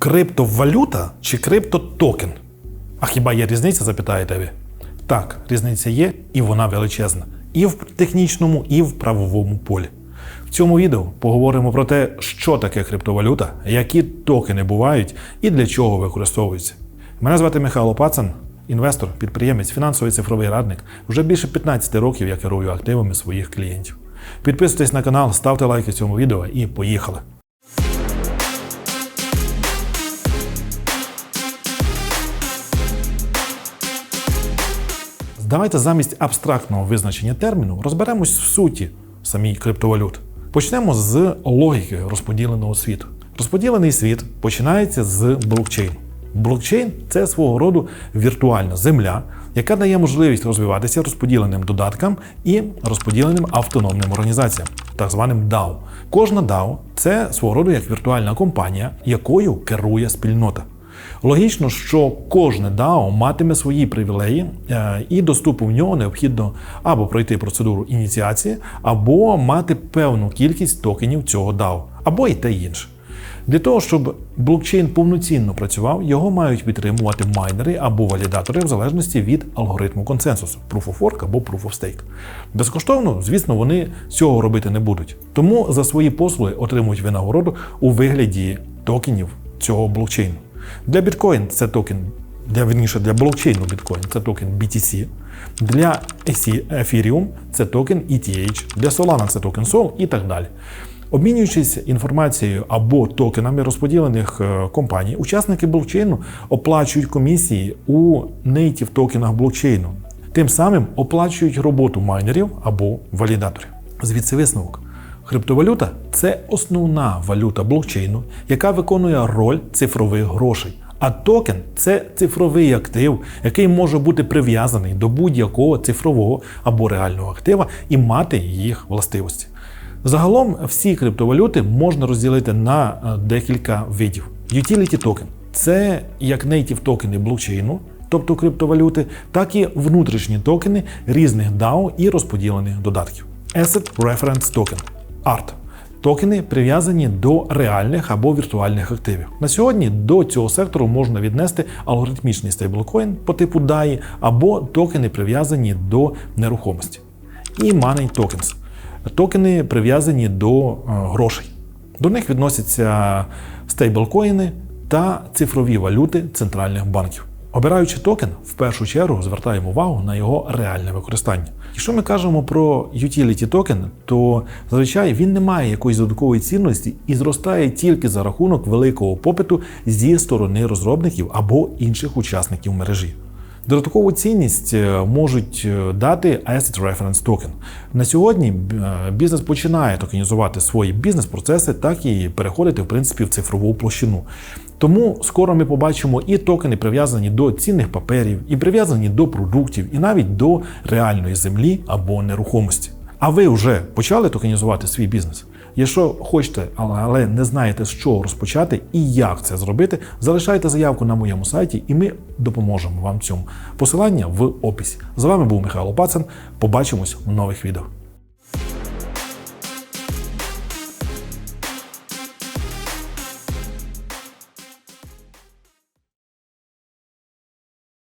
Криптовалюта чи криптотокен? А хіба є різниця, запитаєте ви? Так, різниця є, і вона величезна. І в технічному, і в правовому полі. В цьому відео поговоримо про те, що таке криптовалюта, які токени бувають і для чого використовуються. Мене звати Михайло Пацан, інвестор, підприємець, фінансовий цифровий радник. Вже більше 15 років я керую активами своїх клієнтів. Підписуйтесь на канал, ставте лайки цьому відео і поїхали. Давайте замість абстрактного визначення терміну розберемось в суті самій криптовалют. Почнемо з логіки розподіленого світу. Розподілений світ починається з блокчейну. Блокчейн це свого роду віртуальна земля, яка дає можливість розвиватися розподіленим додаткам і розподіленим автономним організаціям, так званим DAO. Кожна DAO – це свого роду як віртуальна компанія, якою керує спільнота. Логічно, що кожне DAO матиме свої привілеї, е, і доступу в нього необхідно або пройти процедуру ініціації, або мати певну кількість токенів цього DAO, або і те інше. Для того, щоб блокчейн повноцінно працював, його мають підтримувати майнери або валідатори в залежності від алгоритму консенсусу Proof of Work або Proof of Stake. Безкоштовно, звісно, вони цього робити не будуть. Тому за свої послуги отримують винагороду у вигляді токенів цього блокчейну. Для біткоін це токен, для верніше для блокчейну біткоін це токен BTC. Для Ethereum це токен ETH, для Solana це токен Sol і так далі. Обмінюючись інформацією або токенами розподілених е, компаній, учасники блокчейну оплачують комісії у нейтів токенах блокчейну. Тим самим оплачують роботу майнерів або валідаторів. Звідси висновок. Криптовалюта це основна валюта блокчейну, яка виконує роль цифрових грошей. А токен це цифровий актив, який може бути прив'язаний до будь-якого цифрового або реального актива і мати їх властивості. Загалом всі криптовалюти можна розділити на е, декілька видів. Utility токен це як нейтів токени блокчейну, тобто криптовалюти, так і внутрішні токени різних DAO і розподілених додатків. Asset Reference Token ART. Токени прив'язані до реальних або віртуальних активів. На сьогодні до цього сектору можна віднести алгоритмічний стейблкоін по типу DAI або токени прив'язані до нерухомості. І Money Tokens токени прив'язані до е, грошей. До них відносяться стейблкоїни та цифрові валюти центральних банків. Обираючи токен, в першу чергу звертаємо увагу на його реальне використання. Якщо ми кажемо про utility токен, то зазвичай він не має якоїсь додаткової цінності і зростає тільки за рахунок великого попиту зі сторони розробників або інших учасників мережі. Додаткову цінність е, можуть е, дати Asset Reference Token. На сьогодні е, бізнес починає токенізувати свої бізнес-процеси, так і переходити в принципі в цифрову площину. Тому скоро ми побачимо і токени прив'язані до цінних паперів, і прив'язані до продуктів, і навіть до реальної землі або нерухомості. А ви вже почали токенізувати свій бізнес? Якщо хочете, але не знаєте, з чого розпочати і як це зробити, залишайте заявку на моєму сайті, і ми допоможемо вам цьому. Посилання в описі. З вами був Михайло Пацан. Побачимось в нових відео.